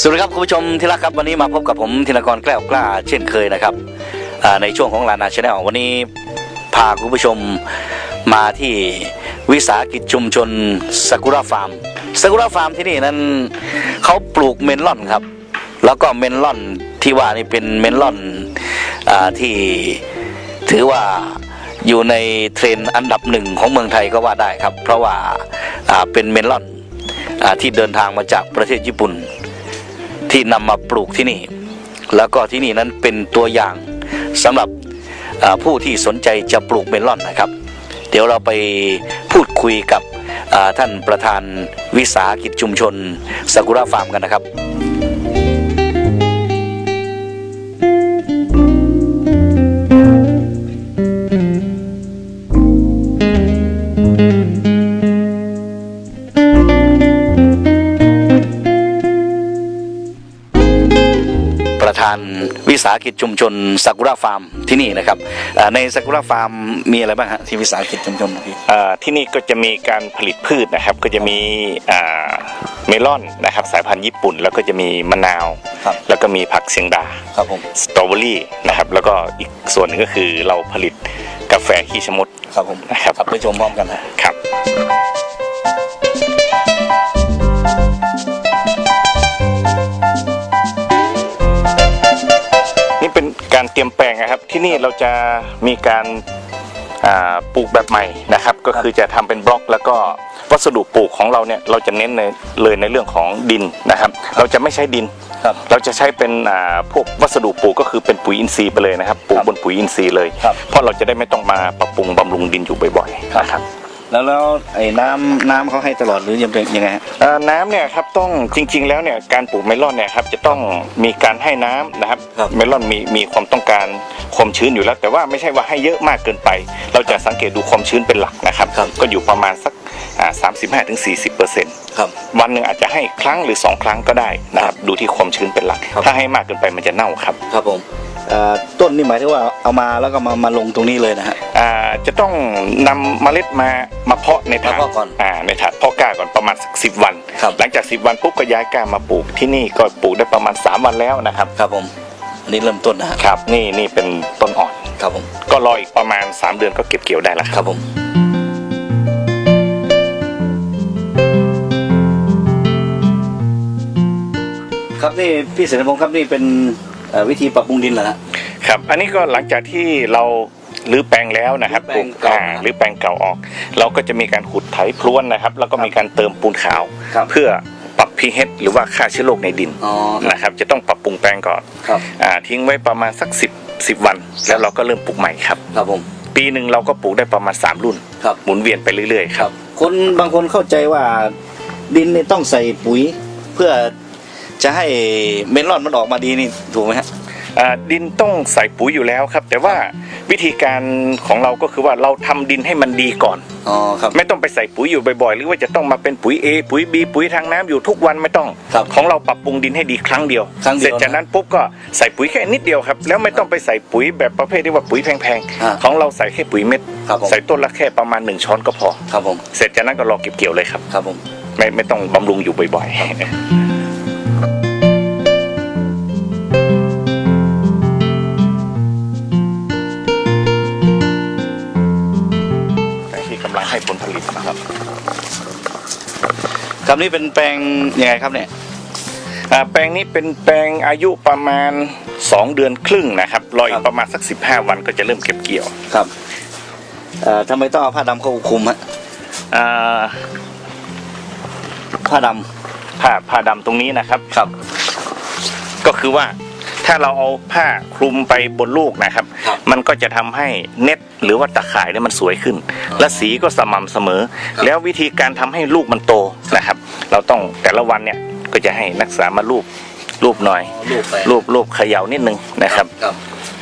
สวัสดีครับคุณผู้ชมที่รักครับวันนี้มาพบกับผมธินกรแกล้วกล้า เช่นเคยนะครับในช่วงของลานาชาแนลวันนี้พาคุณผู้ชมมาที่วิสาหกิจชุมชนซากุระฟาร์มซากุระฟาร์มที่นี่นั้นเขาปลูกเมลอนครับ แล้วก็เมลอนที่ว่านี่เป็นเมลอนอที่ถือว่าอยู่ในเทรนด์อันดับหนึ่งของเมืองไทยก็ว่าได้ครับ เพราะว่าเป็นเมลอนอที่เดินทางมาจากประเทศญี่ปุ่น ที่นำมาปลูกที่นี่ แล้วก็ที่นี่นั้นเป็นตัวอย่างสำหรับผู้ที่สนใจจะปลูกเมลอนนะครับ เดี๋ยวเราไปพูดคุยกับท่านประธานวิสาหกิจชุมชนสกุระฟาร์มกันนะครับ วิสาหกิจชุมชนซากุระฟาร์มที่นี่นะครับอ่าในซากุระฟาร์มมีอะไรบ้างฮะที่วิสาหกิจชุมชนพี่อ่าที่นี่ก็จะมีการผลิตพืชนะครับ ก็จะมีอ่าเมลอนนะครับสายพันธุ์ญี่ปุ่น แล้วก็จะมีมะนาวครับแล้วก็มีผักเสียงดาครับผมสตรอเบอรี่นะครับแล้วก็อีกส่วนหนึ่งก็คือเราผลิตกาแฟขี้ชะมดครับผมนะครับครับไปชมพร้อมกันฮะครับ ตรียมแปลงนะครับ ที่นี่เราจะมีการอ่าปลูกแบบใหม่นะครับ ก็คือจะทำเป็นบล็อก แล้วก็วัสดุปลูกของเราเนี่ยเราจะเน้นในเลยในเรื่องของดินนะครับ เราจะไม่ใช้ดินครับเราจะใช้เป็นอ่าพวกวัสดุปลูกก็คือเป็นปุ๋ยอินทรีย์ไปเลยนะครับปลูกครับบนปุ๋ยอินทรีย์เลยครับเพราะเราจะได้ไม่ต้องมาปรับปรุงบำรุงดินอยู่บ่อยๆนะครับ แล้วแล้วไอ้น้ำน้ำเขาให้ตลอดหรือยังเป็นยังไงฮะ เอ่อน้ำเนี่ยครับต้องจริง ๆ แล้วเนี่ยการปลูกเมลอนเนี่ยครับจะต้องมีการให้น้ำนะครับครับ เมลอนมีมีความต้องการความชื้นอยู่แล้ว แต่ว่าไม่ใช่ว่าให้เยอะมากเกินไป เราจะสังเกตดูความชื้นเป็นหลักนะครับครับก็อยู่ประมาณสักสามสิบห้าถึงสี่สิบเปอร์เซ็นต์ครับ วันหนึ่งอาจจะให้ครั้งหรือสองครั้งก็ได้นะครับดูที่ความชื้นเป็นหลัก ครับ ถ้าให้มากเกินไปมันจะเน่าครับ ครับผมเอ่อ ต้นนี่หมายถึงว่าเอามาแล้วก็มามาลงตรงนี้เลยนะฮะ อ่าจะต้องนำเมล็ดมามาเพาะในถาดมาเพาะก่อนอ่าในถาดเพาะกล้าก่อนประมาณสักสิบวัน ครับ หลังจาก10วันปุ๊บก็ย้ายกล้ามาปลูกที่นี่ก็ปลูกได้ประมาณ3วันแล้วนะครับครับผมอันนี้เริ่มต้นนะฮะครับ นี่นี่เป็นต้นอ่อน ครับผมก็รออีกประมาณ3เดือนก็เก็บเกี่ยวได้แล้วคครัรับบผม ครับนี่พี่เสนพงศ์ครับนี่เป็นเอ่อ วิธีปรับปรุงดินเหรอฮะ ครับ อันนี้ก็หลังจากที่เรารื้อแปลงแล้วนะครับรื้อแปลงเก่าอ่หรือแปลงเก่าออก เราก็จะมีการขุดไถพรวนนะครับ แล้วก็มีการเติมปูนขาว ครับ เพื่อปรับ pH หรือว่าค่าเชื้อโรคในดินอ๋อครับนะครับ จะต้องปรับปรุงแปลงก่อนครับอ่าทิ้งไว้ประมาณสัก 10 10 วัน แล้วเราก็เริ่มปลูกใหม่ครับ ครับผมปีหนึ่งเราก็ปลูกได้ประมาณ 3 รุ่น ครับหมุนเวียนไปเรื่อยๆครับ คนบางคนเข้าใจว่าดินนี่ต้องใส่ปุ๋ยเพื่อ จะให้เมลอนมันออกมาดีนี่ถูกไหมฮะอ่าดินต้องใส่ปุ๋ยอยู่แล้วครับ แต่ว่าวิธีการของเราก็คือว่าเราทำดินให้มันดีก่อน อ๋อครับ ไม่ต้องไปใส่ปุ๋ยอยู่บ่อยๆ หรือว่าจะต้องมาเป็นปุ๋ย A ปุ๋ย B ปุ๋ยทางน้ำอยู่ทุกวันไม่ต้อง ครับของเราปรับปรุงดินให้ดีครั้งเดียว ครั้งเดียวเสร็จจากนั้นปุ๊บก็ใส่ปุ๋ยแค่นิดเดียวครับ แล้วไม่ต้องไปใส่ปุ๋ยแบบประเภทที่ว่าปุ๋ยแพงอ่าๆ ของเราใส่แค่ปุ๋ยเม็ด ครับผม ใส่ต้นละแค่ประมาณหนึ่งช้อนก็พอ ครับผมเสร็จจากนั้นก็รอเก็บเกี่ยวเลยครับ ครับผม ไม่ไม่ต้องบำรุงอยู่บ่อยๆ ผลผลิตนะครับครับนี่เป็นแปลงยังไงครับเนี่ยอ่าแปลงนี้เป็นแปลงอายุประมาณ 2 เดือนครึ่งนะครับรออีครักบประมาณสัก 15 วันก็จะเริ่มเก็บเกี่ยวครับเอ่อทำไมต้องเอาผ้าดำเข้าคลุมฮะอ่าผ้าดผ้าผ้าดำตรงนี้นะครับำครับ ก็คือว่า ถ้าเราเอาผ้าคลุมไปบนลูกนะครับครับมันก็จะทำให้เน็ตหรือว่าตะข่ายเนี่ยมันสวยขึ้น และสีก็สม่ำเสมอครับแล้ววิธีการทำให้ลูกมันโตนะครับ เราต้องแต่ละวันเนี่ยก็จะให้นักศึกษามารูปรูปหน่อยลูกไปรูปรูปเขย่านิดนึงนะครับครับ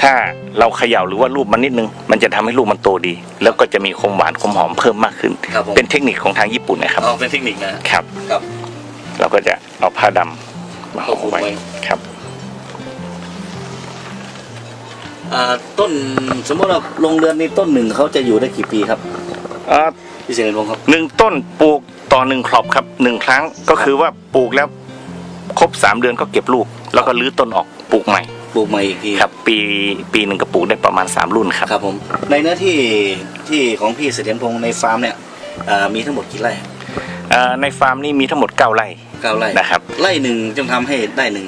ถ้าเราเขย่าหรือว่ารูปมันนิดนึง มันจะทำให้ลูกมันโตดี แล้วก็จะมีความหวานความหอมเพิ่มมากขึ้นครับผมเป็นเทคนิคของทางญี่ปุ่นนะครับอ๋อเป็นเทคนิคนะฮะครับครับ เราก็จะเอาผ้าดำมาห่อไว้เอาคลุมไว้ครับ ต้นสมมติว่าโรงเรือนนี้ต้นหนึ่งเขาจะอยู่ได้กี่ปีครับเอ่อพี่เสนพงศ์ครับหนึ่งต้นปลูกต่อหนึ่งครอบครับหนึ่งครั้งก็คือว่าปลูกแล้วครบ3เดือนก็เก็บลูก แล้วก็รื้อต้นออกปลูกใหม่ปลูกใหม่อีกทีครับ ปีปีหนึ่งก็ปลูกได้ประมาณ 3 รุ่นครับครับผมในเนื้อที่ที่ของพี่เสถียรพงศ์ในฟาร์มเนี่ยเอ่อมีทั้งหมดกี่ไร่เอ่อในฟาร์มนี่มีทั้งหมด 9 ไร่เก้าไร่นะครับไร่หนึ่งจงทำให้ได้หนึ่ง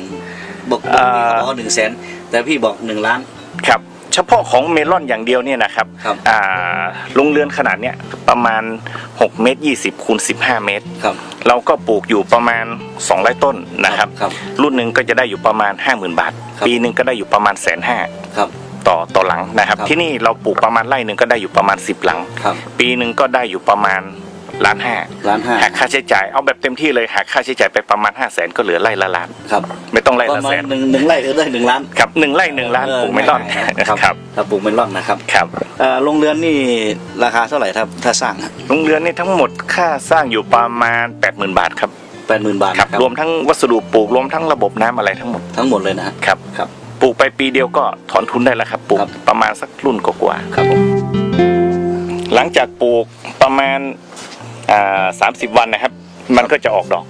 บอกเอ่บอกอพี่เขาบอกว่าหนึ่งแสนแต่พี่บอกหนึ่งล้าน ครับเฉพาะของเมลอนอย่างเดียวเนี่ยนะครับครับ อ่าโรงเรือนขนาดเนี้ยประมาณ6เมตร20คูณ15 เมตร ครับเราก็ปลูกอยู่ประมาณ2ไร่ต้นนะครับ ครับ รุ่นหนึ่งก็จะได้อยู่ประมาณ 50,000 บาท ครับ ปีหนึ่งก็ได้อยู่ประมาณแสนห้าครับ ต่อต่อหลังนะครับ ครับ ที่นี่เราปลูกประมาณไร่หนึ่งก็ได้อยู่ประมาณ 10 หลัง ครับ ปีหนึ่งก็ได้อยู่ประมาณ ล้านห้าล้านห้าหักค่าใช้จ่ายเอาแบบเต็มที่เลยหักค่าใช้จ่ายไปประมาณ5 0 0แสนก็เหลือไร่ละล้านครับ ไม่ต้องไร่ประละมาแสณนหนึ่งหนึ่งไร่ก็ได้หนึ่งล้านครับหนึ่งไร่หนึ่งล้านปลูกไม่รอดครับครับถ้าปลูกเมลอนนะครับครับเอ่อโรงเรือนนี่ราคาเท่าไหร่ถ้าถ้าสร้างโรงเรือนนี่ทั้งหมดค่าสร้างอยู่ประมาณ80,000บาทครับแปดหมื่นบาทครับนะรวมทั้งวัสดุปลูกรวมทั้งระบบน้ำอะไรทั้งหมดทั้งหมดเลยนะฮะครับครับปลูกไปปีเดียวก็ถอนทุนได้แล้วครับปลูกครับประมาณสักรุ่นกว่าๆครับผมหลังจากปลูกประมาณอ่า สามสิบวันนะครับ มันก็จะออกดอก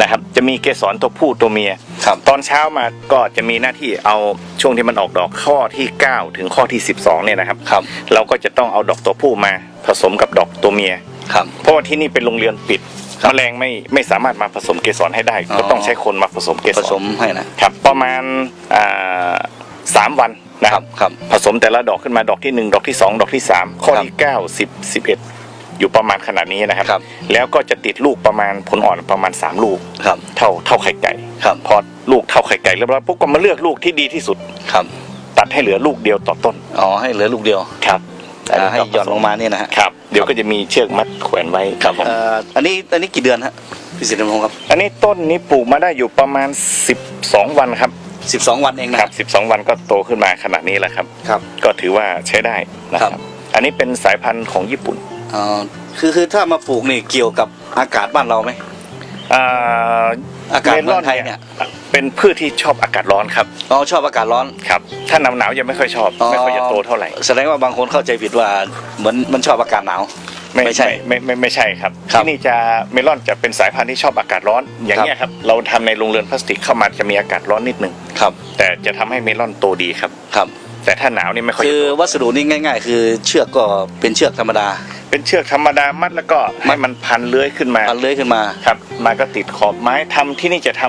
นะครับ จะมีเกสรตัวผู้ตัวเมีย ครับ ตอนเช้ามาก็จะมีหน้าที่เอาช่วงที่มันออกดอกข้อที่ 9 ถึงข้อที่ 12เนี่ยนะครับ ครับ เราก็จะต้องเอาดอกตัวผู้มาผสมกับดอกตัวเมีย ครับ เพราะว่าที่นี่เป็นโรงเรือนปิดครับแมลงไม่ไม่สามารถมาผสมเกสรให้ได้ อ๋อ ก็ต้องใช้คนมาผสมเกผสสรมให้นะครับประมาณอ่าสามวันนะคครัรับ บ ครับ ผสมแต่ละดอกขึ้นมาดอกที่หนึ่งดอกที่สองดอกที่สามข้อที่เก้าสิบสิบเอ็ดอยู่ประมาณขนาดนี้นะครับ ครับ แล้วก็จะติดลูกประมาณผลอ่อนประมาณสามลูก ครับ เท่าเท่าไข่ไก่ครับ พอลูกเท่าไข่ไก่เรียบร้อยปุ๊บก็มาเลือกลูกที่ดีที่สุด ครับ ตัดให้เหลือลูกเดียวต่อต้นอ๋อ ให้เหลือลูกเดียวครับอ่าให้หย่อนลงมาเนี่ยนะฮะ ครับ เดี๋ยวก็จะมีเชือกมัดแขวนไว้ครับผม เอ่ออันนี้อันนี้กี่เดือนฮะพี่สิทธิพงศ์ครับอันนี้ต้นนี้ปลูกมาได้อยู่ประมาณ 12 วันครับสิบสองวันเองนะครับ 12 วันก็โตขึ้นมาขนาดนี้แล้วครับ ครับ ก็ถือว่าใช้ได้นะคครัรับบอันนี้เป็นสายพันธุ์ของญี่ปุ่น อ๋อคือคือถ้ามาปลูกนี่เกี่ยวกับอากาศบ้านเราไหม อ่าอากาศเมลอนเมืองไทยเนี่ย เป็นพืชที่ชอบอากาศร้อนครับอ๋อชอบอากาศร้อนครับ ถ้าหนาวหนาวๆยังไม่ค่อยชอบ ไม่ค่อยจะโตเท่าไหร่แสดงว่าบางคนเข้าใจผิดว่าเหมือนมันชอบอากาศหนาวไม่ใช่ไม่ไม่ไม่ใช่ครับครับที่นี่จะเมลอนจะเป็นสายพันธุ์ที่ชอบอากาศร้อน อย่างเงี้ยครับเราทำในโรงเรือนพลาสติกเข้ามาจะมีอากาศร้อนนิดนึงครับ แต่จะทำให้เมลอนโตดีครับครับ แต่ถ้าหนาวนี่ไม่ค่อยคืจะอโตวัสดุนี่ง่าย ๆ คือเชือกก็เป็นเชือกธรรมดา เป็นเชือกธรรมดามัดแล้วก็ให้มันพันเลื้อยขึ้นมาพันเลื้อยขึ้นมาครับมันก็ติดขอบไม้ทำที่นี่จะท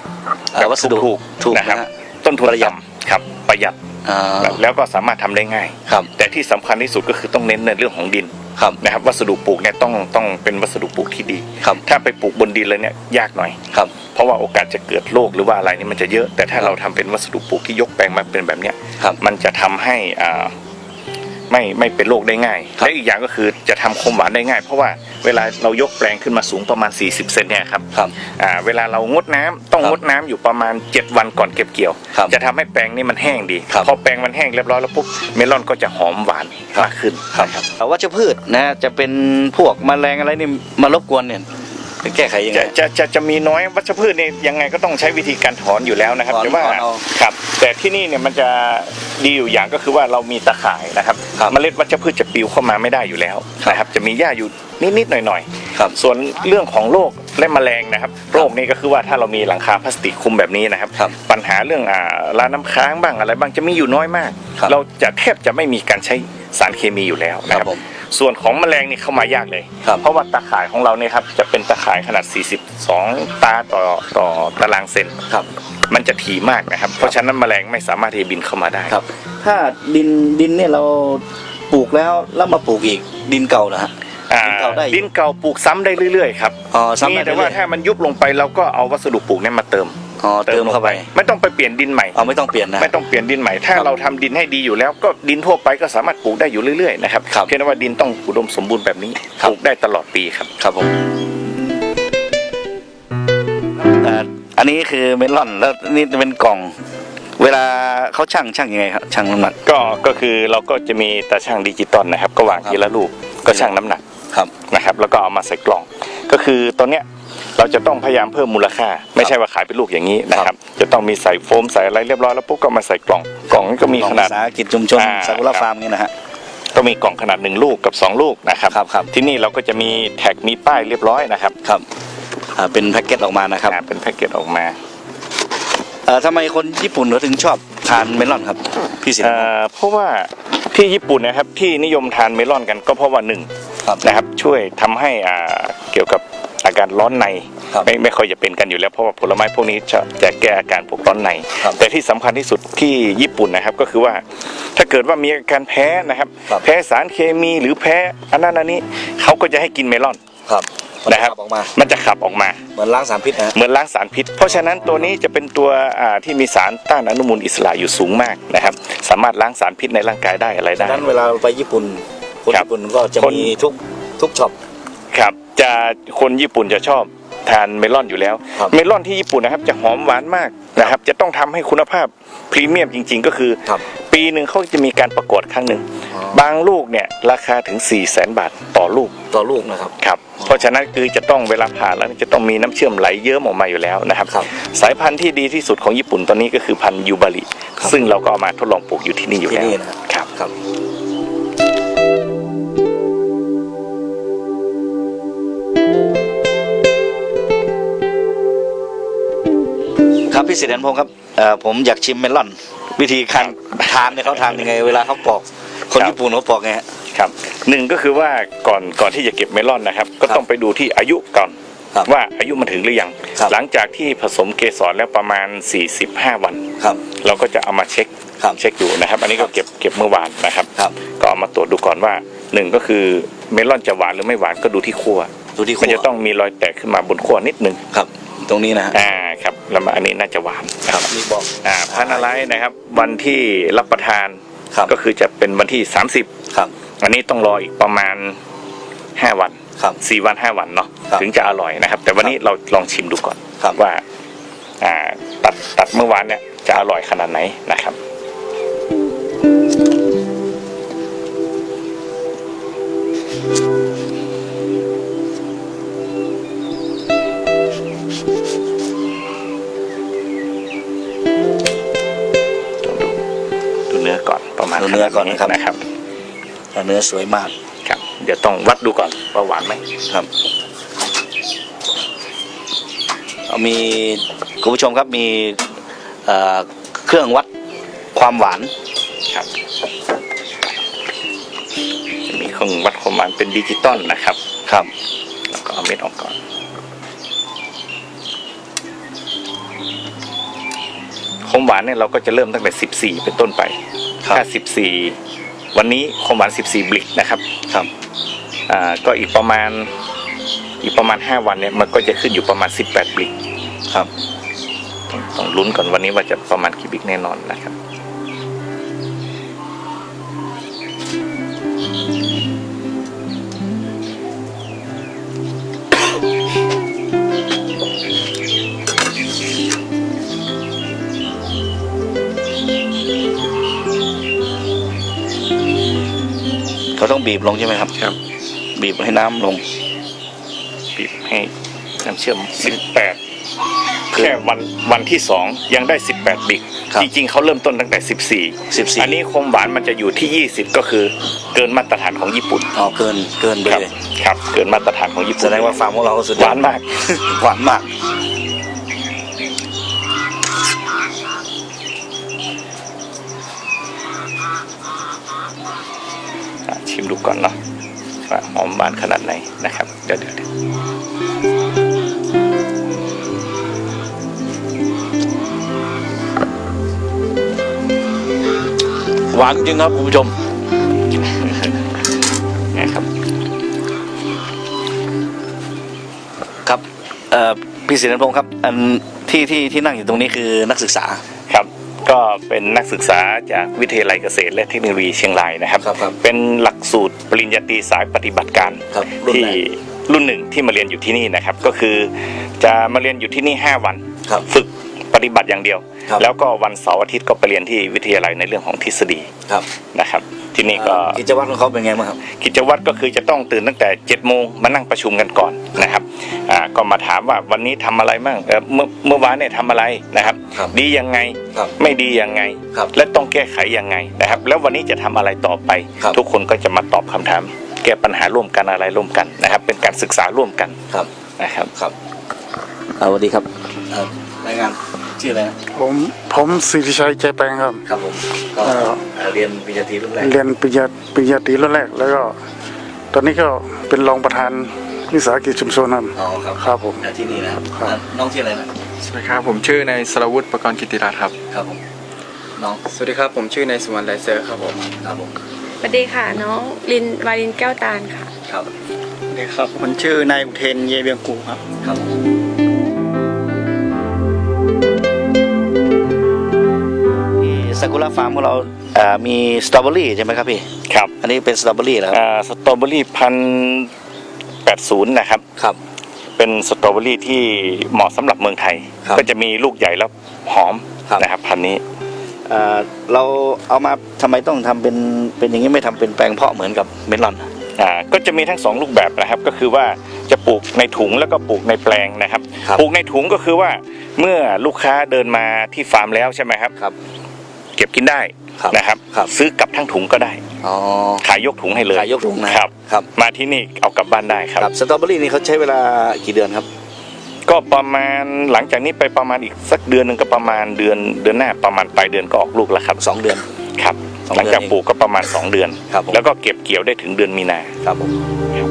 ำเอ่อวัสดุถูกถูกๆนะครับนะฮะต้นทุนประหยัดต่ำครับประหยัดอ่าแล้วก็สามารถทำได้ง่ายครับแต่ที่สำคัญที่สุดก็คือต้องเน้นในเรื่องของดิน ครับนะครับวัสดุปลูกเนี่ยต้องต้องเป็นวัสดุปลูกที่ดีครับถ้าไปปลูกบนดินเลยเนี่ยยากหน่อยครับเพราะว่าโอกาสจะเกิดโรคหรือว่าอะไรนี่มันจะเยอะ แต่ถ้าครับเราทำเป็นวัสดุปลูกที่ยกแปลงมาเป็นแบบเนี้ยครับมันจะทำให้อ่า ไม่ไม่เป็นโรคได้ง่ายครับและอีกอย่างก็คือจะทำคมหวานได้ง่าย เพราะว่าเวลาเรายกแปลงขึ้นมาสูงประมาณ 40 เซนเนี่ยครับครับอ่าเวลาเรางดน้ำต้องครับงดน้ำอยู่ประมาณ 7 วันก่อนเก็บเกี่ยวครับจะทำให้แปลงนี่มันแห้งดีครับพอแปลงมันแห้งเรียบร้อยแล้วปุ๊บเมลอนก็จะหอมหวานมากขึ้นครับวัชพืชนะจะเป็นพวกแมลงอะไรนี่มารบกวนเนี่ย จะแก้ไขยังไง จะจะจะจะมีน้อยวัชพืชนี่ยังไงก็ต้องใช้วิธีการถอนอยู่แล้วนะครับถอนแต่ว่าถอนเอาครับ แต่ที่นี่เนี่ยมันจะดีอยู่อย่างก็คือว่าเรามีตะข่ายนะครับครับเมล็ดวัชพืชจะปลิวเข้ามาไม่ได้อยู่แล้วครับนะครับจะมีหญ้าอยู่นิดๆหน่อย ครับๆส่วนเรื่องของโรคและแมลงนะครับโรคนี่ก็คือว่าถ้าเรามีหลังคาพลาสติกคลุมแบบนี้นะครับ ครับปัญหาเรื่องอ่าลาน้ำค้างบ้างอะไรบ้างจะมีอยู่น้อยมาก ครับเราจะแทบจะไม่มีการใช้สารเคมีอยู่แล้วนะคครัรับบผมส่วนของแมลงนี่เข้ามายากเลย ครับ เพราะว่าตาข่ายของเราเนี่ยครับจะเป็นตาข่ายขนาด 42 ตาต่อต่อตารางเซนครับ มันจะถี่มากนะครับ เพราะฉะนั้นแมลงไม่สามารถที่จะบินเข้ามาได้ ครับ ถ้าดินดินเนี่ยเราปลูกแล้วแล้วมาปลูกอีกดินเก่านะฮะ อ่าดินเก่าได้อยู่ดินเก่าปลูกซ้ำได้เรื่อยๆครับอ๋อซ้ำนี่ได้แต่ว่าเรื่อยๆถ้ามันยุบลงไปเราก็เอาวัสดุปลูกเนี่ยมาเติมอ๋อเติมเข้าไปลงไม่ต้องไปเปลี่ยนดินใหม่เอาไม่ต้องเปลี่ยนนะ ไม่ต้องเปลี่ยนดินใหม่ ถ้าครับเราทำดินให้ดีอยู่แล้ว ก็ดินทั่วไปก็สามารถปลูกได้อยู่เรื่อยๆนะครับครับเพียงแต่ว่าดินต้องอุดมสมบูรณ์แบบนี้ครับ ปลูกได้ตลอดปีครับ ครับผมเอ่ออันนี้คือเมลอนแล้วนี่เป็นกล่อง เวลาเขาช่างช่างยังไงครับช่างน้ำหนัก ก็ก็คือเราก็จะมีตาช่างดิจิตอลนะครับ ก็วางครับทีละลูกก็ช่างน้ำหนัก ครับนะครับแล้วก็เอามาใส่กล่อง ก็คือตอนเนี้ยเราจะต้องพยายามเพิ่มมูลค่า ไม่ใช่ว่าขายเป็นลูกอย่างนี้นะคครัรับบจะต้องมีใส่โฟมใส่อะไรเรียบร้อยแล้วปุ๊บก็มาใส่กล่องกล่องนี้ก็มีของขนาดวิสาหกิจชุมชนอ่าซากุระครับฟาร์มนี่นะฮะก็มีกล่องขนาดหนึ่งลูกกับ 2 ลูกนะครับครับครับที่นี่เราก็จะมีแท็กมีป้ายเรียบร้อยนะครับครับอ่าเป็นแพ็กเกจออกมานะครับอ่าเป็นแพ็กเกจออกมาเอ่อทำไมคนญี่ปุ่นเขาถึงชอบทานเมลอนครับพี่สิทธิ์เอ่อเพราะว่า ที่ญี่ปุ่นนะครับที่นิยมทานเมลอนกันก็เพราะว่าหนึ่งครับนะครับช่วยทำให้อ่าเกี่ยวกับอาการร้อนในครับไม่ไม่ค่อยจะเป็นกันอยู่แล้วเพราะว่าผลไม้พวกนี้จะจะแก้อาการพวกร้อนใน ครับแต่ที่สำคัญที่สุดที่ญี่ปุ่นนะครับก็คือว่า ถ้าเกิดว่ามีอาการแพ้นะครับ ครับ แพ้สารเคมีหรือแพ้อันนั้นอันนี้เขาก็จะให้กินเมลอน ครับ นะครับออกมา มันจะขับออกมา เหมือนล้างสารพิษนะฮะเหมือนล้างสารพิษ เพราะฉะนั้นตัวนี้จะเป็นตัวอ่าที่มีสารต้านอนุมูลอิสระอยู่สูงมากนะครับ สามารถล้างสารพิษในร่างกายได้อะไรดัได้งนั้นเวลาเราไปญี่ปุ่นคนครับญี่ปุ่นก็จะคนมีทุกทุกช็อปครับจะคนญี่ปุ่นจะชอบ ทานเมลอนอยู่แล้ว ครับเมลอนที่ญี่ปุ่นนะครับจะหอมหวานมากนะครับ จะต้องทำให้คุณภาพพรีเมียมจริง ๆ ก็คือ ครับปีหนึ่งเขาจะมีการประกวดครั้งหนึ่งอ๋อ บางลูกเนี่ยราคาถึง 4 0 0แสนบาทต่อลูก ต่อลูกนะครับ ครับ เพราะฉะนั้นคือจะต้องเวลาผ่าแล้วจะต้องมีน้ำเชื่อมไหลเยิ้มออกมาอยู่แล้วนะครับ ครับสายพันธุ์ที่ดีที่สุดของญี่ปุ่นตอนนี้ก็คือพันธุ์ยูบาริ ครับซึ่งเราก็เอามาทดลองปลูกอยู่ที่นี่อยู่ที่แล้วนี่นะ ครับ ครับ ครับครับพี่สิทธินพงศ์ครับเอ่อผมอยากชิมเมลอน วิธีการทานเนี่ยเขาทานยังไง เวลาเขาปอก คนครับ ญี่ปุ่นเขาปอกไงฮะ ครับหนึ่งก็คือว่าก่อนก่อนที่จะเก็บเมลอนนะครับ ก็ครับต้องไปดูที่อายุก่อน ครับว่าอายุมันถึงหรือยัง ครับ หลังจากที่ผสมเกสรแล้วประมาณ 45 วัน ครับ เราก็จะเอามาเช็คครับเช็คดูนะครับ อันนี้ก็เก็บเก็บเมื่อวานนะครับ ครับ ก็เอามาตรวจดูก่อนว่าหนึ่งก็คือเมลอนจะหวานหรือไม่หวานก็ดูที่ขั้วดูที่มันขั้วจะต้องมีรอยแตกขึ้นมาบนขั้วนิดนึง ครับ ตรงนี้นะฮะอ่าครับแล้วมาอันนี้น่าจะหวานนะคครัรับบนี่บอกอ่าพันธุ์อะไรนะครับ วันที่รับประทานครับก็คือจะเป็นวันที่ 30 ครับ อันนี้ต้องรออีกประมาณ 5 วันครับ4วัน5วันเนาะครับถึงจะอร่อยนะครับ แต่วันนี้เราลองชิมดูก่อนครับ ว่าอ่าตัดตัดเมื่อวานเนี่ยจะอร่อยขนาดไหนนะครับ เนื้อก่อนนะครับนะครับแต่เนื้อสวยมากครับ เดี๋ยวต้องวัดดูก่อนว่าหวานไหมครับเอามีคุณผู้ชมครับมีเอ่อเครื่องวัดความหวานครับจะมีเครื่องวัดความหวานเป็นดิจิตอลนะครับครับแล้วก็เอาเม็ดออกก่อนความหวานเนี่ยเราก็จะเริ่มตั้งแต่ 14 เป็นต้นไป ครับถ้า14 วันนี้ความหวาน 14 บลิกนะครับครับ อ่าก็อีกประมาณอีกประมาณ 5 วันเนี่ยมันก็จะขึ้นอยู่ประมาณ 18 บลิกครับ ต้องต้องลุ้นก่อนวันนี้ว่าจะประมาณกี่บลิกแน่นอนนะครับ เขาต้องบีบลงใช่ไหมครับ ครับ บีบให้น้ำลง บีบให้น้ำเชื่อม18แค่วันวันที่2ยังได้18บิกครับจริงๆเขาเริ่มต้นตั้งแต่14 14 อันนี้ความหวานมันจะอยู่ที่20ก็คือเกินมาตรฐานของญี่ปุ่นอ๋อเกินเกินไปครับเลยครับ เกินมาตรฐานของญี่แสปุ่นดงว่าฟาร์มของเราก็สุดหวานมาก หวานมาก ก่อนเนาะว่าหอมหวานขนาดไหนนะครับเดี๋ยวเดี๋ยวเดี๋ยวหวานจริงครับคุณผู้ชมนะครับครับเอ่อพี่ศิริพงศ์ครับอันที่ที่ที่นั่งอยู่ตรงนี้คือนักศึกษาครับก็ เป็นนักศึกษาจากวิทยาลัยเกษตรและเทคโนโลยีเชียงรายนะครับ ครับครับเป็นหลักสูตรปริญญาตรีสายปฏิบัติการครับรุ่นที่แรกรุ่นหนึ่งที่มาเรียนอยู่ที่นี่นะครับ ก็คือจะมาเรียนอยู่ที่นี่ 5 วัน ครับ ฝึกป ฏิบัติอย่างเดียว ครับ แล้วก็วันเสาร์อาทิตย์ก็ไปเรียนที่วิทยาลัยในเรื่องของทฤษฎีครับนะครับ ที่นี่ก็ เอ่อกิจวัตรของเขาเป็นไงบ้างครับ กิจวัตรก็คือจะต้องตื่นตั้งแต่7จ็ดโมงมานั่งประชุมกันก่อนนะครับอ่าก็มาถามว่าวันนี้ทำอะไรบ้างเอ่อเมื่อเมื่อวานเนี่ยทำอะไรนะครับ ครับดียังไงครับไม่ดียังไง ครับและต้องแก้ไขยังไงนะครับ แล้ววันนี้จะทำอะไรต่อไป ครับ ทุกคนก็จะมาตอบคำถาม แก้ปัญหาร่วมกันอะไรร่วมกันนะครับ เป็นการศึกษาร่วมกันครับนะครับ ครับเอาสวัสดีครับ เอ่อรายงาน ชื่ออะไรนะผมผมสิริชัยใจแปลงครับ ครับผมก็เอ่อ เอ่อเรียนปริญญาตรีรุ่นแรกเรียนปริญญาปริญญาตรีรุ่นแรกแล้วก็ ตอนนี้ก็เป็นรองประธานวิสาหกิจชุมชนครับ อ๋อครับครับผมอ่าที่นี่นะครับครับอ่าน้องชื่ออะไรนะสวัสดีครับ ผมชื่อนายสรวุฒิประกรณ์กิติรัตน์ครับ ครับผมน้องสวัสดีครับ ผมชื่อนายสุวรรณไลเซอร์ครับผมครับผมสวัสดีค่ะน้องลินวาลินแก้วตาลค่ะ ครับ สวัสดีครับผมชื่อนายอุเทนเยเบียงกูครับ ครับที่ซากุระฟาร์มของเราอ่ามีสตรอเบอรี่ใช่ไหมครับพี่ ครับอันนี้เป็นสตรอเบอรี่แล้วอ่าสตรอเบอรี่พันแปดศูนย์นะครับ ครับ เป็นสตรอเบอรี่ที่เหมาะสำหรับเมืองไทย ครับก็จะมีลูกใหญ่แล้วหอมครับ นะครับพันธุ์นี้ อ่าเราเอามาทำไมต้องทำเป็นเป็นอย่างนี้ไม่ทำเป็นแปลงเพาะเหมือนกับเมลอนอ่าก็จะมีทั้งสองรูปแบบนะครับก็คือว่าจะปลูกในถุงแล้วก็ปลูกในแปลงนะครับ ครับปลูกในถุงก็คือว่าเมื่อลูกค้าเดินมาที่ฟาร์มแล้วใช่ไหมครับ ครับ เก็บกินได้ครับนะครับ ครับ ซื้อกลับทั้งถุงก็ได้ อ๋อ ขายยกถุงให้เลยขายยกถุงนะครับครับ มาที่นี่เอากลับบ้านได้ครับ ครับสตรอเบอรี่นี่เขาใช้เวลากี่เดือนครับ ก็ประมาณหลังจากนี้ไปประมาณอีกสักเดือนหนึ่งก็ประมาณเดือนเดือนหน้าประมาณปลายเดือนก็ออกลูกแล้วครับสองเดือน ครับสองหลังจากเดือนเองปลูกก็ประมาณ 2 เดือน ครับผม แล้วก็เก็บเกี่ยวได้ถึงเดือนมีนา ครับผมครับ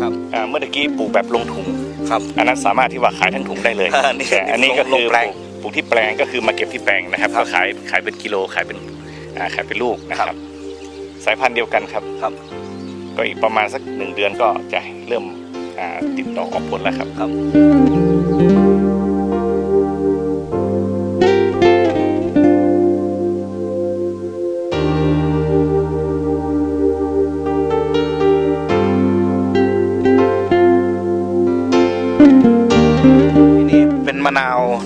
ครับอ่าเมื่อตะกี้ปลูกแบบลงถุง ครับ อันนั้นสามารถที่ว่าขายทั้งถุงได้เลยอันนี้แต่อันนี้ก็ลคืงอแปลงปลูกที่แปลงก็คือมาเก็บที่แปลงนะครับครับก็ขายขายเป็นกิโลขายเป็นอ่าขายเป็นลูกนะคครัรับบสายพันธุ์เดียวกันครับครับ ก็อีกประมาณสักหนึ่งเดือนก็จะเริ่มอ่าติดดอกออกผลแล้วครับครับ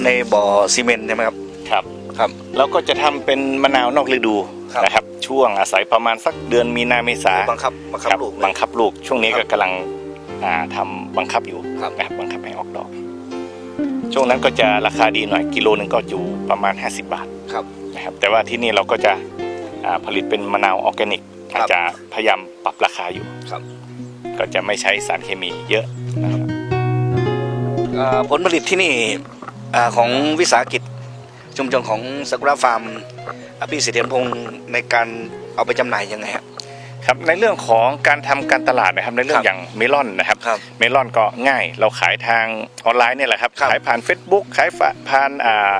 ในบ่อซีเมนต์ใช่ไหมครับครับครับ แล้วก็จะทำเป็นมะนาวนอกฤดูครับ นะครับ ช่วงอาศัยประมาณสักเดือนมีนาเมษาบังคับบังคับครับลูกเลย บังคับลูก ช่วงนี้ครัก็บกำลังอ่าทำบังคับอยู่ครับ นะครับบังคับให้ออกดอก ช่วงนั้นก็จะราคาดีหน่อยกิโลหนึงก็อยู่ประมาณ 50 บาท ครับ นะครับแต่ว่าที่นี่เราก็จะอ่าผลิตเป็นมะนาวออร์แกนิกครับอาจจะพยายามปรับราคาอยู่ครับ ก็จะไม่ใช้สารเคมีเยอะนะครับ เอ่อผลผลิตที่นี่อ่า ของวิสาหกิจชุมชนของซากุระฟาร์มอะพี่เสถียรพงศ์ในการเอาไปจำหน่ายยังไงครับครับในเรื่องของการทำการตลาดนะครับในเรื่อครังบอย่างเมลอนนะครับครับเมลอนก็ง่ายเราขายทางออนไลน์เนี่ยแหละครับครับขายผ่าน Facebook ขายผ่านอ่า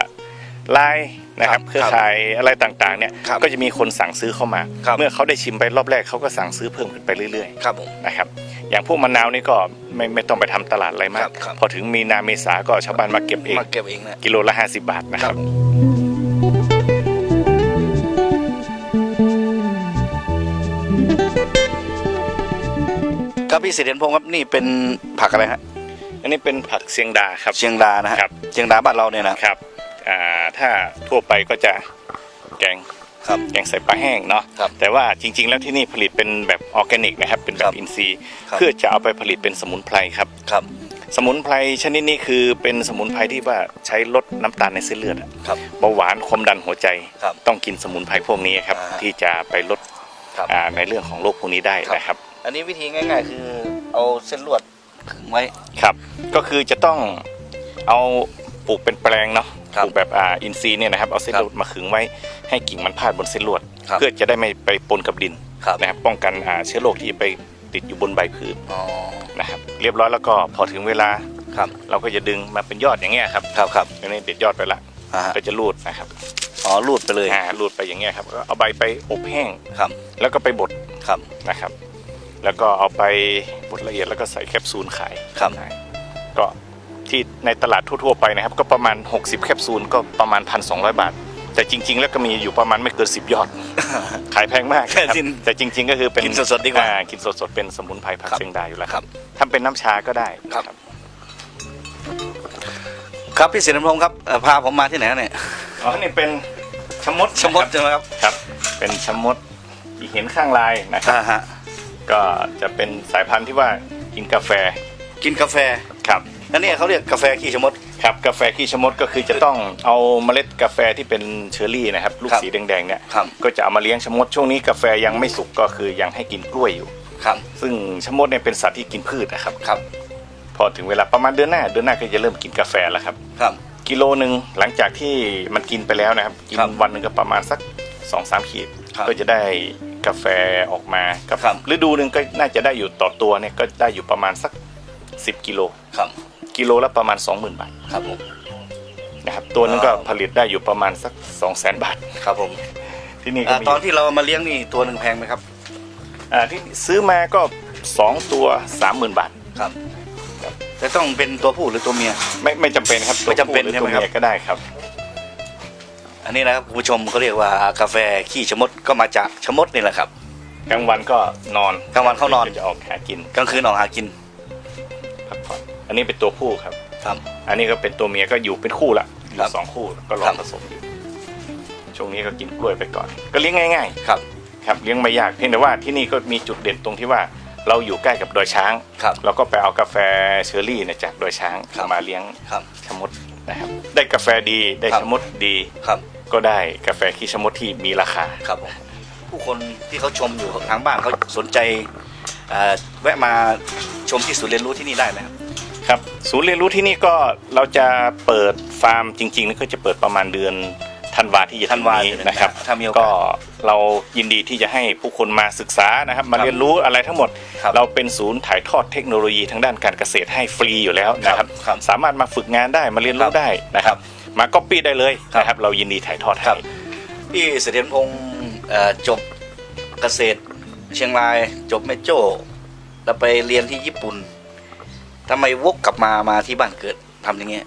ไลน์ นะครับครับเครือข่ายอะไรต่างๆเนี่ยครับก็จะมีคนสั่งซื้อเข้ามาครับเมื่อเขาได้ชิมไปรอบแรกเขาก็สั่งซื้อเพิ่มขึ้นไปเรื่อยครับผมๆนะครับอย่างพวกมะนาวนี่ก็ไม่ไม่ต้องไปทำตลาดอะไรมาครักบครับพอถึงมีนาเมษาก็ชาวบ้านมาเก็บเองมาเก็บเองนะกิโลละ 50 บาทนะครับครับพี่เสถียรพงศ์ครับนี่เป็นผักอะไรฮะอันนี้เป็นผักเสียงดาครับเชียงดานะฮะครับเชียงดาบ้านเราเนี่ยนะครับอ่า ถ้าทั่วไปก็จะแกงครับแกงใส่ปลาแห้งเนาะครับแต่ว่าจริง ๆ แล้วที่นี่ผลิตเป็นแบบออร์แกนิกนะครับเป็นแบครับบอินทรีย์ ครับ เพื่อจะเอาไปผลิตเป็นสมุนไพรครับ ครับสมุนไพรชนิดนี้คือเป็นสมุนไพรที่ว่าใช้ลดน้ำตาลในเส้นเลือดอะครับ เบาหวานความดันหัวใจครับต้องกินสมุนไพรพวกนี้ครับอ่าที่จะไปลดครับ อ่าในเรื่องของโรคพวกนี้ได้ครับนะครับ อันนี้วิธีง่าย ๆ คือเอาเส้นลวดขึงไว้ ครับก็คือจะต้องเอา ปลูกเป็นแปลงเนาะครับปลูกแบบอ่าอินทรีย์เนี่ยนะครับเอาเส้นครับลวดมาขึงไว้ให้กิ่งมันพาดบนเส้นลวด ครับเพื่อจะได้ไม่ไปปนกับดินครับ นะครับป้องกันอ่าเชื้อโรคที่ไปติดอยู่บนใบพืชอ๋อนะครับเรียบร้อยแล้วก็พอถึงเวลาครับเราก็จะดึงมาเป็นยอดอย่างเงี้ยครับครับครับอันนี้ติดยอดไปละอ่าฮะก็จะรูดนะครับอ๋อรูดไปเลยอ่ารูดไปอย่างเงี้ยครับก็เอาใบไปอบแห้ง ครับแล้วก็ไปบดครับ นะครับ แล้วก็เอาไปบดละเอียดแล้วก็ใส่แคปซูลขายครับขายก็ ที่ในตลาดทั่วๆไปนะครับ ก็ประมาณ 60 แคปซูลก็ประมาณ 1,200 บาท แต่จริง ๆ แล้วก็มีอยู่ประมาณไม่เกิน10 ยอด ขายแพงมากนะครับจริงแต่จริง ๆ ก็คือเป็นกินสดๆดีกว่าอ่กินสดๆเป็นสมุนไพรผักครับเชียงดาอยู่แล้วครับทำเป็นน้ำชาก็ได้ครับนะครับพี่เสถียรพงศ์ครับเอ่อพาผมมาที่ไหนเนี่ยอ๋อนี่เป็นชะมดชมดใช่ไหมครับครับ เป็นชะมดที่เห็นข้างลายนะครับ อ่าฮะก็จะเป็นสายพันธุ์ที่ว่ากินกาแฟกินกาแฟครับ นั่นเนี่ยเขาเรียกกาแฟขี้ชะมด ครับกาแฟขี้ชะมดก็คือจะต้องเอาเมล็ดกาแฟที่เป็นเชอร์รี่นะครับลูกครับสีแดงๆเนี่ยครับ ก็จะเอามาเลี้ยงชะมดช่วงนี้กาแฟยังไม่สุกก็คือยังให้กินกล้วยอยู่ ครับซึ่งชะมดเนี่ยเป็นสัตว์ที่กินพืชนะครับ ครับพอถึงเวลาประมาณเดือนหน้าเดือนหน้าก็จะเริ่มกินกาแฟแล้วครับ ครับ กิโลหนึ่งหลังจากที่มันกินไปแล้วนะครับกินครับวันหนึ่งก็ประมาณสัก2อสามขีด ครับก็จะได้กาแฟออกมากับครับ ฤดูหนึ่งก็น่าจะได้อยู่ต่อตัวเนี่ยก็ได้อยู่ประมาณสัก 10 กิโล ครับ กิโลละประมาณ 20,000 บาทครับผม นะครับตัวนึงก็อ่าผลิตได้อยู่ประมาณสัก 2 0 0 0 0 0 บาท ครับผมที่นี่ก็อ่ามีตอนที่เรามาเลี้ยงนี่ตัวหนึ่งแพงไหมครับ อ่าที่ซื้อมาก็ 2 ตัว 30,000 บาท ครับแต่ต้องเป็นตัวผู้หรือตัวเมีย ไม่ไม่จำเป็นครับไม่จำเป็นตัวผู้หรือใช่ไหมตัวครับ เมียก็ได้ครับ อันนี้นะครับคุณผู้ชมเขาเรียกว่ากาแฟขี้ชะมดก็มาจากชะมดนี่แหละครับ กลางวันก็นอนกลางวันเข้านอน จะออกหากินกลางคืนออกหากิน พักผ่อน อันนี้เป็นตัวผู้ครับ ครับ อันนี้ก็เป็นตัวเมียก็อยู่เป็นคู่ละอครัยู่บสองคู่ก็ลครัองบผสมอยู่ช่วงนี้ก็กินกล้วยไปก่อน ก็เลี้ยงง่าย ครับ ๆ ครับเลี้ยงไม่ยากเพียงแต่ว่าที่นี่ก็มีจุดเด่นตรงที่ว่าเราอยู่ใกล้กับดอยช้าง ครับ เราก็ไปเอากาแฟเชอร์รี่เนี่ยจากดอยช้างครับ มาเลี้ยงครับ ชะมดนะครับได้กาแฟดีได้ครับ ชะมดดี ครับ ก็ได้กาแฟขี้ชะมดที่มีราคา ครับผม ผู้คนที่เขาชมอยู่ทางบ้านเขาสนใจเอ่อแวะมาชมที่ศูนย์เรียนรู้ที่นี่ได้ไหมครับ ครับศูนย์เรียนรู้ที่นี่ก็เราจะเปิดฟาร์มจริงๆนี่ก็จะเปิดประมาณเดือนธันวาที่จะถึงธันวานี้นะครับถ้ามีโอกาสก็เรายินดีที่จะให้ผู้คนมาศึกษานะครับ มาครับเรียนรู้อะไรทั้งหมด ครับเราเป็นศูนย์ถ่ายทอดเทคโนโลยีทางด้านการเกษตรให้ฟรีอยู่แล้วนะครับ ครับสามารถมาฝึกงานได้มาเรียนรู้ครับได้นะครับ มาก๊อปปี้ได้เลยครับ นะครับ เรายินดีถ่ายทอดคให้รับพี่เสถียรพงศ์เอ่อจบเกษตรเชียงรายจบแม่โจ้แล้วไปเรียนที่ญี่ปุ่น ทำไมวกกลับมามาที่บ้านเกิดทำอย่างเงี้ย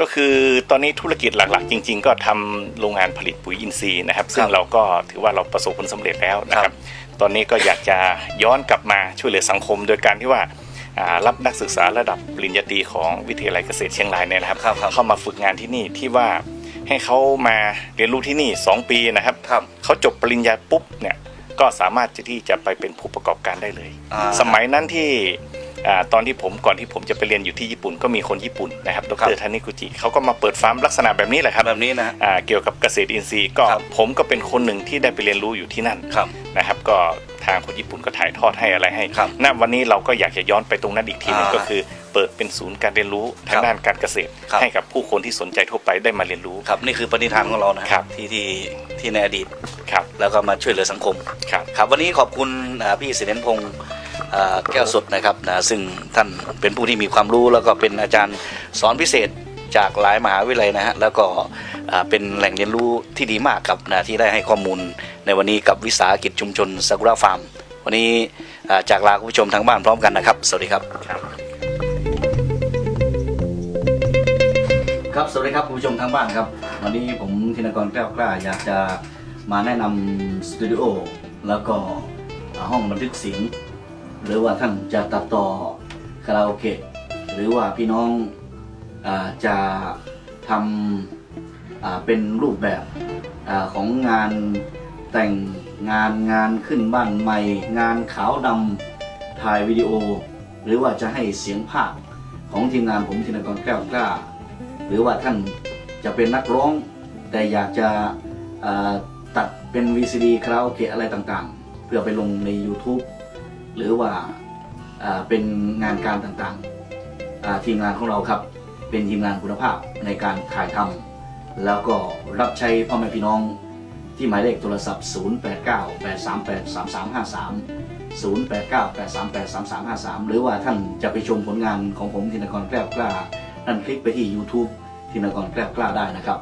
ก็คือตอนนี้ธุรกิจหลักๆ จริง ๆ ก็ทำโรงงานผลิตปุ๋ยอินทรีย์นะครับ ซึ่คงรับเราก็ถือว่าเราประสบผลสำเร็จแล้วนะคครัรับบตอนนี้ก็อยากจะย้อนกลับมาช่วยเหลือสังคม โดยการที่ว่าอ่ารับนักศึกษาระดับปริญญาตรีของวิทยาลัยเกษตรเชียงรายเนี่ยนะครับครับครับเข้ามาฝึกงานที่นี่ที่ว่าให้เขามาเรียนรู้ที่นี่ 2 ปีนะครับครับเขาจบปริญญาปุ๊บเนี่ยก็สามารถจะที่จะไปเป็นผู้ประกอบการได้เลยอ่าสมัยนั้นที่อ่า ตอนที่ผมก่อนที่ผมจะไปเรียนอยู่ที่ญี่ปุ่นก็มีคนญี่ปุ่นนะครับดครัรบธนิกุจิเขาก็มาเปิดฟาร์มลักษณะแบบนี้แหละครับแบบนี้นะอ่าเกี่ยวกับเกษตรอินทรีย์ก็ครับผมก็เป็นคนหนึ่งที่ได้ไปเรียนรู้อยู่ที่นั่นครับนะครับก็ทางคนญี่ปุ่นก็ถ่ายทอดให้อะไรให้ครับณวันนี้เราก็อยากจะย้อนไปตรงนั้นอีกทีหนึงอ่าก็คือ เปิดเป็นศูนย์การเรียนรู้ทาครังบด้านการเกษตรครับให้กับผู้คนที่สนใจทั่วไปได้มาเรียนรู้ครับนี่คือปณิธานของเรานะครับที่ที่ที่ในอดีตครับแล้วก็มาช่วยเหลือสังคมครับครับวันนี้ขอบคุณอ่าพี่เสถียรพงศ์อ่า แก้วสดนะครับนะซึ่งท่านเป็นผู้ที่มีความรู้แล้วก็เป็นอาจารย์สอนพิเศษจากหลายมหาวิทยาลัยนะฮะแล้วก็เป็นแหล่งเรียนรู้ที่ดีมากครับนะที่ได้ให้ข้อมูลในวันนี้กับวิสาหกิจชุมชนซากุระฟาร์ม วันนี้จากลาคุณผู้ชมทางบ้านพร้อมกันนะครับ สวัสดีครับ ครับครับสวัสดีครับคุณผู้ชมทางบ้านครับ วันนี้ผมธินกรแก้วกล้าอยากจะมาแนะนำสตูดิโอแล้วก็ห้องบันทึกเสียง หรือว่าท่านจะตัดต่อคาราโอเกะหรือว่าพี่น้องอจะทำเป็นรูปแบบอของงานแต่งงานงานขึ้นบ้านใหม่ งานขาวดำถ่ายวิดีโอ หรือว่าจะให้เสียงภาคของทีมงานผมธินกรแก้วกล้า หรือว่าท่านจะเป็นนักร้อง แต่อยากจะตัดเป็น VCD คาราโอเกะอะไรต่างๆ เพื่อไปลงใน YouTube หรือว่าเป็นงานการต่างๆ ทีมงานของเราครับเป็นทีมงานคุณภาพในการถ่ายทำแล้วก็รับใช้พ่อแม่พี่น้องที่หมายเลขโทรศัพท์ 0898383353 0898383353 หรือว่าท่านจะไปชมผลงานของผมธินกรแก้วกล้าท่านคลิกไปที่ YouTube ธินกรแก้วกล้าได้นะครับ